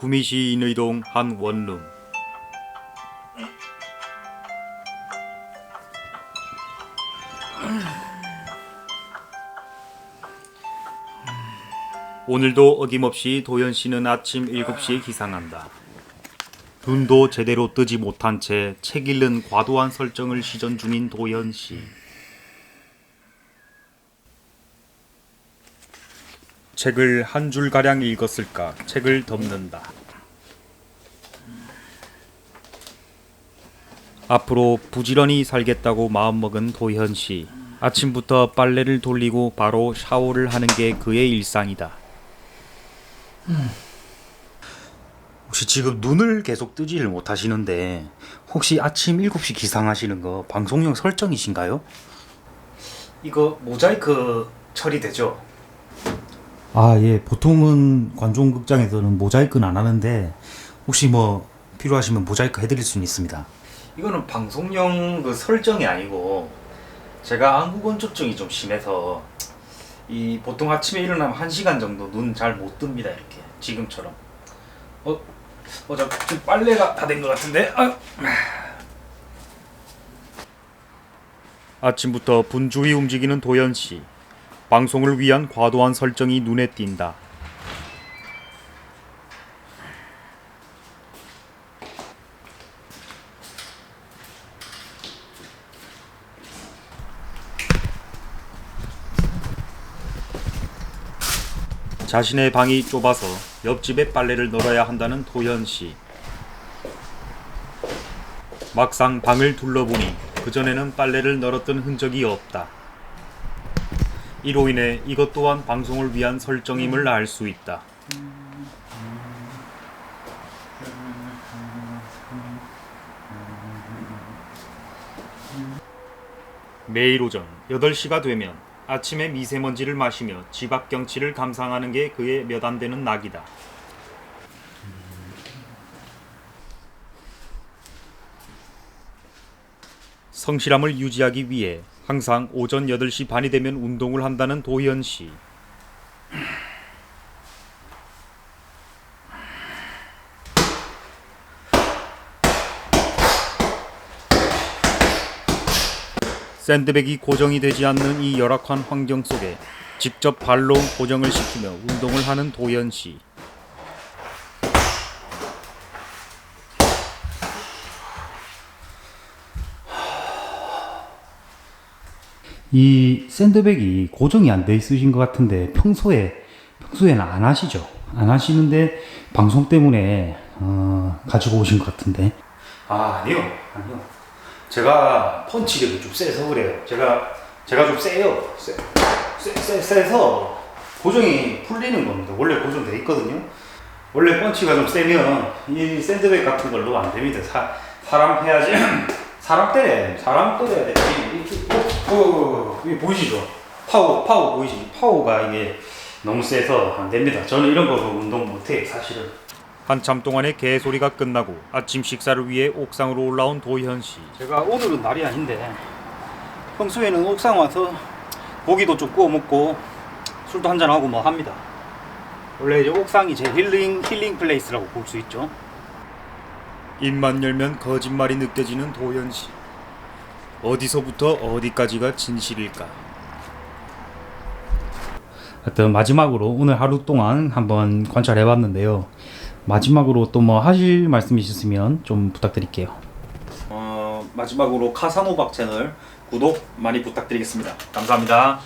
구미시 인의동 한 원룸 오늘도 어김없이 도현 씨는 아침 7시에 기상한다. 눈도 제대로 뜨지 못한 채 책 읽는 과도한 설정을 시전 중인 도현 씨. 책을 한 줄 가량 읽었을까? 책을 덮는다. 앞으로 부지런히 살겠다고 마음먹은 도현 씨. 아침부터 빨래를 돌리고 바로 샤워를 하는 게 그의 일상이다. 혹시 지금 눈을 계속 뜨지를 못하시는데 혹시 아침 7시 기상하시는 거 방송용 설정이신가요? 이거 모자이크 처리되죠? 아, 예. 보통은 관종극장에서는 모자이크는 안 하는데 혹시 뭐 필요하시면 모자이크 해드릴 수는 있습니다. 이거는 방송용 그 설정이 아니고 제가 안구건조증이 좀 심해서 이 보통 아침에 일어나면 1시간 정도 눈 잘 못 뜹니다 이렇게 지금처럼 어? 어, 저 지금 빨래가 다 된 것 같은데 아유. 아침부터 분주히 움직이는 도연 씨 방송을 위한 과도한 설정이 눈에 띈다. 자신의 방이 좁아서 옆집에 빨래를 널어야 한다는 도현 씨. 막상 방을 둘러보니 그전에는 빨래를 널었던 흔적이 없다. 이로 인해 이것 또한 방송을 위한 설정임을 알 수 있다. 매일 오전 8시가 되면 아침에 미세먼지를 마시며 집 앞 경치를 감상하는 게 그의 몇 안 되는 낙이다. 성실함을 유지하기 위해 항상 오전 8시 반이 되면 운동을 한다는 도현 씨. 샌드백이 고정이 되지 않는 이 열악한 환경 속에 직접 발로 고정을 시키며 운동을 하는 도현 씨. 이 샌드백이 고정이 안 돼 있으신 것 같은데 평소에 평소에는 안 하시죠? 안 하시는데 방송 때문에 어, 가지고 오신 것 같은데. 아 아니요 아니요. 제가 펀치력이 좀 세서 그래요. 제가 제가 좀 세요. 세, 세, 세, 세서 고정이 풀리는 겁니다. 원래 고정돼 있거든요. 원래 펀치가 좀 세면 이 샌드백 같은 걸로 안 됩니다. 사, 사람 해야지. 사람 때려야 돼. 사람 때려야 돼. 이, 어, 어, 어, 이게 보이시죠? 파워, 파워 보이시? 파워가 이게 너무 세서 안 됩니다. 저는 이런 거로 운동 못해요, 사실은. 한참 동안의 개소리가 끝나고 아침 식사를 위해 옥상으로 올라온 도현 씨. 제가 오늘은 날이 아닌데 평소에는 옥상 와서 고기도 좀 구워 먹고 술도 한잔 하고 뭐 합니다. 원래 이제 옥상이 제 힐링 힐링 플레이스라고 볼 수 있죠. 입만 열면 거짓말이 느껴지는 도현 씨. 어디서부터 어디까지가 진실일까? 하여튼 마지막으로 오늘 하루 동안 한번 관찰해 봤는데요. 마지막으로 또 뭐 하실 말씀 있으시면 좀 부탁드릴게요. 어, 마지막으로 카사노박 채널 구독 많이 부탁드리겠습니다. 감사합니다.